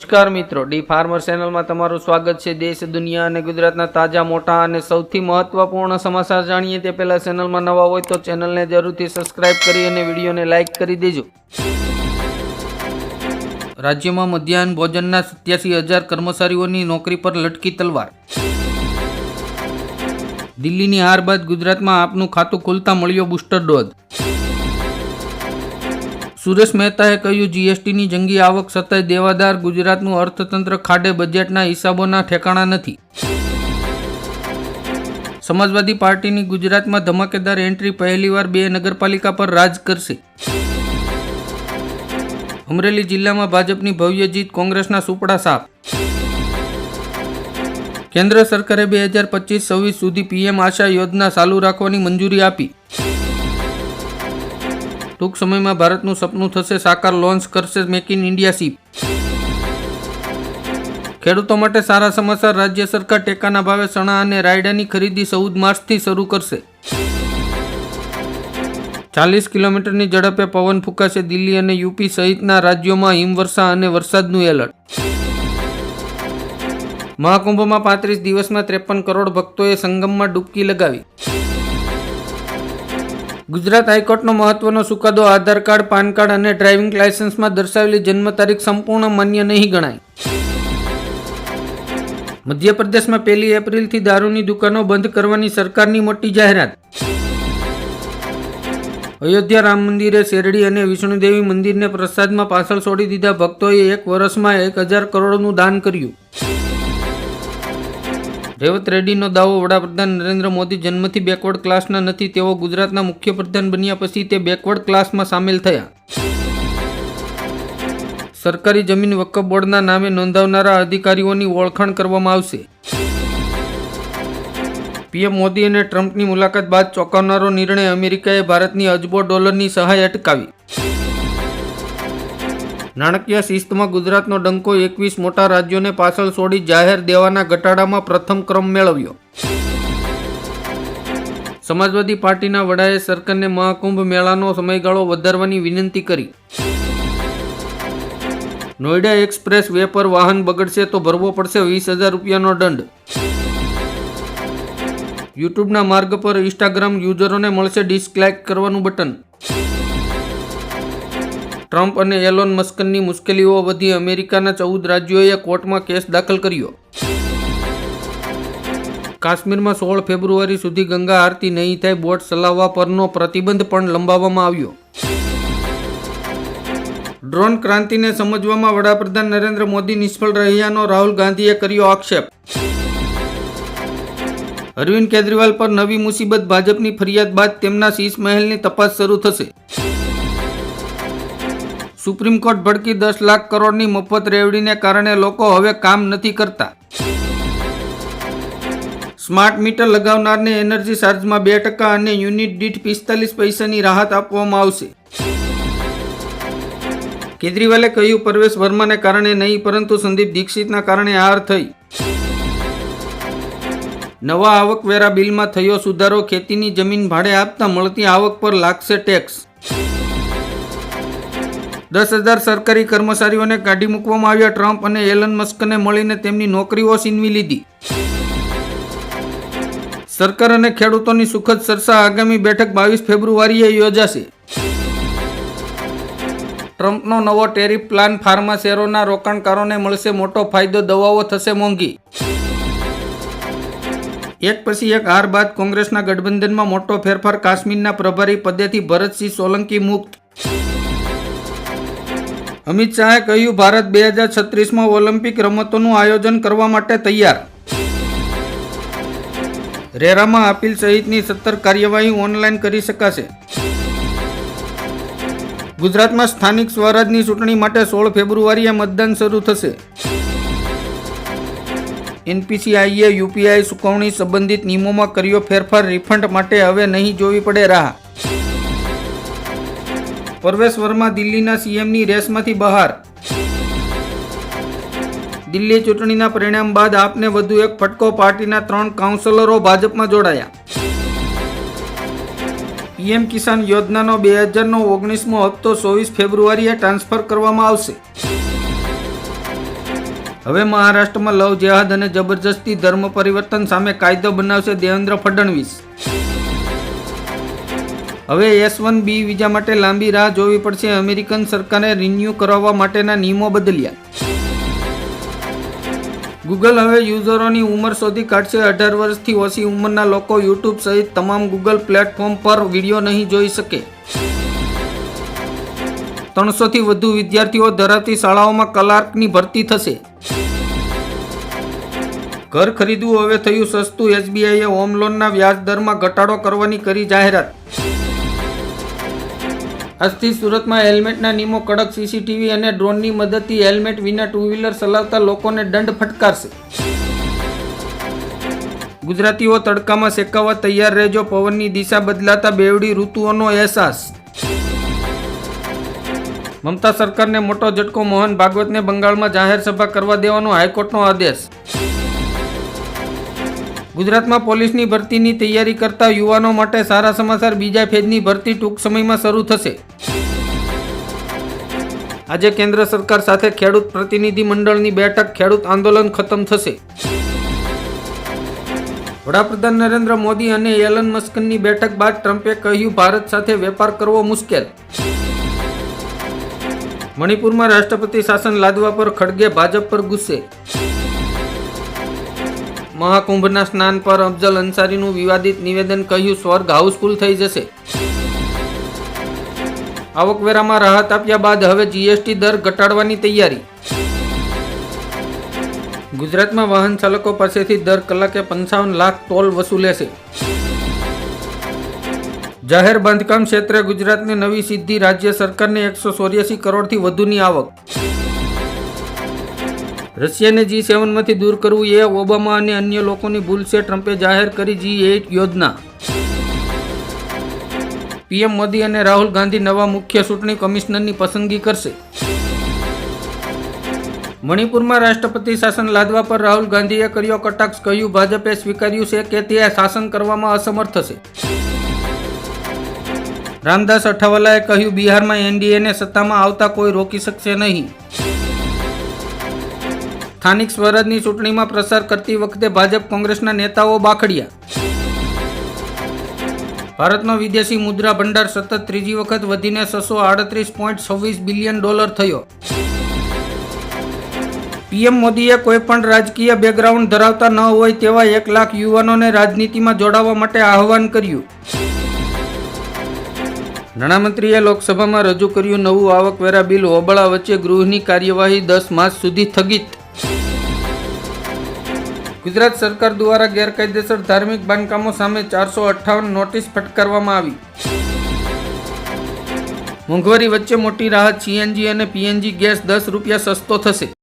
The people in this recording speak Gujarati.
નમસ્કાર મિત્રો, ડી ફાર્મર ચેનલમાં તમારું સ્વાગત છે. દેશ, દુનિયા અને ગુજરાતના તાજા, મોટા અને સૌથી મહત્વપૂર્ણ સમાચાર જાણીએ તે પહેલા ચેનલમાં નવા હોય તો ચેનલને જરૂરથી સબસ્ક્રાઇબ કરી અને વિડીયોને લાઇક કરી દેજો. રાજ્યમાં મધ્યાહન ભોજનના સત્યાસી હજાર કર્મચારીઓની નોકરી પર લટકી તલવાર. દિલ્હીની હાર બાદ ગુજરાતમાં આપનું ખાતું ખુલતા મળ્યો બુસ્ટર ડોઝ. સુરેશ મહેતાએ કહ્યું, જીએસટીની જંગી આવક છતાંય દેવાદાર ગુજરાતનું અર્થતંત્ર ખાડે બજેટના હિસાબોના ઠેકાણા નથી. સમાજવાદી પાર્ટીની ગુજરાતમાં ધમાકેદાર એન્ટ્રી પહેલીવાર બે નગરપાલિકા પર રાજ કરશે. અમરેલી જિલ્લામાં ભાજપની ભવ્ય જીત કોંગ્રેસના સુપડા સાપ કેન્દ્ર સરકારે બે હજાર પચીસ છવ્વીસ સુધી પીએમ આશા યોજના ચાલુ રાખવાની મંજૂરી આપી. ટૂંક સમયમાં ભારતનું સપનું થશે સાકાર લોન્ચ કરશે મેક ઇન ઇન્ડિયા શીપ. ખેડૂતો માટે સારા સમાચાર રાજ્ય સરકાર ટેકાના ભાવે ચણા અને રાયડાની ખરીદી ચૌદ માર્ચથી શરૂ કરશે. ચાલીસ કિલોમીટરની ઝડપે પવન ફૂંકાશે દિલ્હી અને યુપી સહિતના રાજ્યોમાં હિમવર્ષા અને વરસાદનું એલર્ટ. મહાકુંભમાં પાંત્રીસ દિવસમાં ત્રેપન કરોડ ભક્તોએ સંગમમાં ડૂબકી લગાવી. ગુજરાત હાઈકોર્ટનો મહત્વનો ચુકાદો આધાર કાર્ડ, પાન કાર્ડ અને ડ્રાઇવિંગ લાયસન્સમાં દર્શાવેલી જન્મ તારીખ સંપૂર્ણ માન્ય નહીં ગણાય. મધ્યપ્રદેશમાં પહેલી એપ્રિલથી દારૂની દુકાનો બંધ કરવાની સરકારની મોટી જાહેરાત. અયોધ્યા રામ મંદિરે શેરડી અને વિષ્ણુદેવી મંદિરને પ્રસાદમાં પાછળ છોડી દીધા ભક્તોએ એક વર્ષમાં એક હજાર કરોડનું દાન કર્યું. રેવત રેડ્ડીનો દાવો વડાપ્રધાન નરેન્દ્ર મોદી જન્મથી બેકવર્ડ ક્લાસના નથી, તેઓ ગુજરાતના મુખ્યપ્રધાન બન્યા પછી તે બેકવર્ડ ક્લાસમાં સામેલ થયા. સરકારી જમીન વકફ બોર્ડના નામે નોંધાવનારા અધિકારીઓની ઓળખાણ કરવામાં આવશે. પીએમ મોદી અને ટ્રમ્પની મુલાકાત બાદ ચોંકાવનારો નિર્ણય અમેરિકાએ ભારતની અજબો ડોલરની સહાય અટકાવી. નાણાકીય શિસ્તમાં ગુજરાતનો ડંકો એકવીસ મોટા રાજ્યોને પાછળ છોડી જાહેર દેવાના ઘટાડામાં પ્રથમ ક્રમ મેળવ્યો. સમાજવાદી પાર્ટીના વડાએ સરકારને મહાકુંભ મેળાનો સમયગાળો વધારવાની વિનંતી કરી. નોઈડા એક્સપ્રેસ વે પર વાહન બગડશે તો ભરવો પડશે વીસ હજાર રૂપિયાનો દંડ. યુટ્યુબના માર્ગ પર ઇન્સ્ટાગ્રામ યુઝરોને મળશે ડિસલાઇક કરવાનું બટન. ટ્રમ્પ અને એલોન મસ્કનની મુશ્કેલીઓ વધી અમેરિકાના ચૌદ રાજ્યોએ કોર્ટમાં કેસ દાખલ કર્યો. કાશ્મીરમાં સોળ ફેબ્રુઆરી સુધી ગંગા આરતી નહીં થાય બોટ ચલાવવા પરનો પ્રતિબંધ પણ લંબાવવામાં આવ્યો. ડ્રોન ક્રાંતિને સમજવામાં વડાપ્રધાન નરેન્દ્ર મોદી નિષ્ફળ રહ્યાનો રાહુલ ગાંધીએ કર્યો આક્ષેપ. અરવિંદ કેજરીવાલ પર નવી મુસીબત, ભાજપની ફરિયાદ બાદ તેમના શીશ મહેલની તપાસ શરૂ થશે. સુપ્રીમ કોર્ટ ભડકી દસ લાખ કરોડની મફત રેવડીને કારણે લોકો હવે કામ નથી કરતા. સ્માર્ટ મીટર લગાવનારને એનર્જી ચાર્જમાં બે ટકા અને યુનિટ દીઠ પિસ્તાલીસ પૈસાની રાહત આપવામાં આવશે. કેજરીવાલે કહ્યું, પરવેશ વર્માને કારણે નહીં, પરંતુ સંદીપ દીક્ષિતના કારણે હાર થઈ. નવા આવકવેરા બિલમાં થયો સુધારો, ખેતીની જમીન ભાડે આપતા મળતી આવક પર લાગશે ટેક્સ. દસ હજાર સરકારી કર્મચારીઓને કાઢી મૂકવામાં આવ્યા ટ્રમ્પ અને એલન મસ્કને મળીને તેમની નોકરીઓ છીનવી લીધી. સરકાર અને ખેડૂતોની સુખદ ચર્ચા આગામી બેઠક બાવીસ ફેબ્રુઆરીએ યોજાશે. ટ્રમ્પનો નવો ટેરિફ પ્લાન ફાર્મા શેરોના રોકાણકારોને મળશે મોટો ફાયદો, દવાઓ થશે મોંઘી. એક પછી એક હાર બાદ કોંગ્રેસના ગઠબંધનમાં મોટો ફેરફાર કાશ્મીરના પ્રભારી પદેથી ભરતસિંહ સોલંકી મુક્ત અમિત શાહે કહ્યું, ભારત બે હજાર છત્રીસમાં ઓલિમ્પિક રમતોનું આયોજન કરવા માટે તૈયાર. રેરામાં અપીલ સહિતની સત્તર કાર્યવાહી ઓનલાઈન કરી શકાશે. ગુજરાતમાં સ્થાનિક સ્વરાજની ચૂંટણી માટે સોળ ફેબ્રુઆરીએ મતદાન શરૂ થશે. એનપીસીઆઈએ યુપીઆઈ ચૂકવણી સંબંધિત નિયમોમાં કર્યો ફેરફાર, રિફંડ માટે હવે નહીં જોવી પડે રાહ. પરવેશ વર્મા દિલ્હીના સીએમની રેસમાંથી બહાર. દિલ્હી ચૂંટણીના પરિણામ બાદ આપને વધુ એક ફટકો પાર્ટીના ત્રણ કાઉન્સિલરો ભાજપમાં જોડાયા. પીએમ કિસાન યોજનાનો બે હજારનો ઓગણીસમો હપ્તો ચોવીસ ફેબ્રુઆરીએ ટ્રાન્સફર કરવામાં આવશે. હવે મહારાષ્ટ્રમાં લવ જેહાદ અને જબરજસ્તી ધર્મ પરિવર્તન સામે કાયદો બનાવશે દેવેન્દ્ર ફડણવીસ. હવે એસ વન બી વિઝા માટે લાંબી રાહ જોવી પડશે. અમેરિકન સરકારે રિન્યૂ કરાવવા માટેના નિયમો બદલ્યા. ગૂગલ હવે યુઝરોની ઉંમર શોધી કાઢશે. અઢાર વર્ષથી ઓછી ઉંમરના લોકો યુટ્યુબ સહિત તમામ ગૂગલ પ્લેટફોર્મ પર વીડિયો નહીં જોઈ શકે. ત્રણસોથી વધુ વિદ્યાર્થીઓ ધરાવતી શાળાઓમાં કલાર્કની ભરતી થશે. ઘર ખરીદવું હવે થયું સસ્તું. એસબીઆઈએ હોમ લોનના વ્યાજ દરમાં ઘટાડો કરવાની કરી જાહેરાત. આજથી સુરતમાં હેલ્મેટના નિયમો કડક સીસીટીવી અને ડ્રોનની મદદથી હેલ્મેટ વિના ટુ વ્હીલર ચલાવતા લોકોને દંડ ફટકારશે. ગુજરાતીઓ તડકામાં શેકાવવા તૈયાર રહેજો. પવનની દિશા બદલાતા બેવડી ઋતુઓનો અહેસાસ. મમતા સરકારને મોટો ઝટકો, મોહન ભાગવતને બંગાળમાં જાહેર સભા કરવા દેવાનો હાઈકોર્ટનો આદેશ. ગુજરાતમાં પોલીસની ભરતીની તૈયારી કરતા યુવાનો માટે સારા સમાચાર બીજા ફેજની ભરતી ટૂંક સમયમાં શરૂ થશે. આજે કેન્દ્ર સરકાર સાથે ખેડૂત પ્રતિનિધિ મંડળની બેઠક, ખેડૂત આંદોલન ખતમ થશે. વડાપ્રધાન નરેન્દ્ર મોદી અને એલન મસ્કનની બેઠક બાદ ટ્રમ્પે કહ્યું, ભારત સાથે વેપાર કરવો મુશ્કેલ. મણિપુરમાં રાષ્ટ્રપતિ શાસન લાદવા પર ખડગે, ભાજપ પર ગુસ્સે. મહાકુંભના સ્નાન પર અફજલ અંસારીનું વિવાદિત નિવેદન કહ્યું, સ્વર્ગ હાઉસફુલ થઈ જશે. આવકવેરામાં રાહત આપ્યા બાદ હવે જીએસટી દર ઘટાડવાની તૈયારી. ગુજરાતમાં વાહન ચાલકો પાસેથી દર કલાકે પંચાવન લાખ ટોલ વસૂલે છે. જાહેર બાંધકામ ક્ષેત્રે ગુજરાતને નવી સિદ્ધિ, રાજ્ય સરકારને એકસો ચોર્યાસી કરોડથી વધુની આવક. રશિયાને જી સેવનમાંથી દૂર કરવું એ ઓબામા અને અન્ય લોકોની ભૂલ છે. ટ્રમ્પે જાહેર કરી જી એઇટ યોજના. પીએમ મોદી અને રાહુલ ગાંધી નવા મુખ્ય ચૂંટણી કમિશનરની પસંદગી કરશે. મણિપુરમાં રાષ્ટ્રપતિ શાસન લાદવા પર રાહુલ ગાંધીએ કર્યો કટાક્ષ. કહ્યું, ભાજપે સ્વીકાર્યું છે કે તે શાસન કરવામાં અસમર્થ હશે રામદાસ અઠાવાલાએ કહ્યું, બિહારમાં એનડીએને સત્તામાં આવતા કોઈ રોકી શકશે નહીં. સ્થાનિક સ્વરાજની ચૂંટણીમાં પ્રસાર કરતી વખતે ભાજપ કોંગ્રેસના નેતાઓ બાખડ્યા. ભારતનો વિદેશી મુદ્રા ભંડાર સતત ત્રીજી વખત વધીને છસો આડત્રીસ પોઈન્ટ છવ્વીસ બિલિયન ડોલર થયો. પીએમ મોદીએ કોઈપણ રાજકીય બેકગ્રાઉન્ડ ધરાવતા ન હોય તેવા એક લાખ યુવાનોને રાજનીતિમાં જોડાવા માટે આહવાન કર્યું. નાણામંત્રીએ લોકસભામાં રજૂ કર્યું નવું આવકવેરા બિલ હોબળા વચ્ચે ગૃહની કાર્યવાહી દસ માસ સુધી સ્થગિત. ગુજરાત સરકાર દ્વારા ગેરકાયદેસર ધાર્મિક બાંધકામો સામે ચારસો અઠ્ઠાવન નોટિસ ફટકારવામાં આવી. મોંઘવારી વચ્ચે મોટી રાહત સીએનજી અને પીએનજી ગેસ દસ રૂપિયા સસ્તો થશે.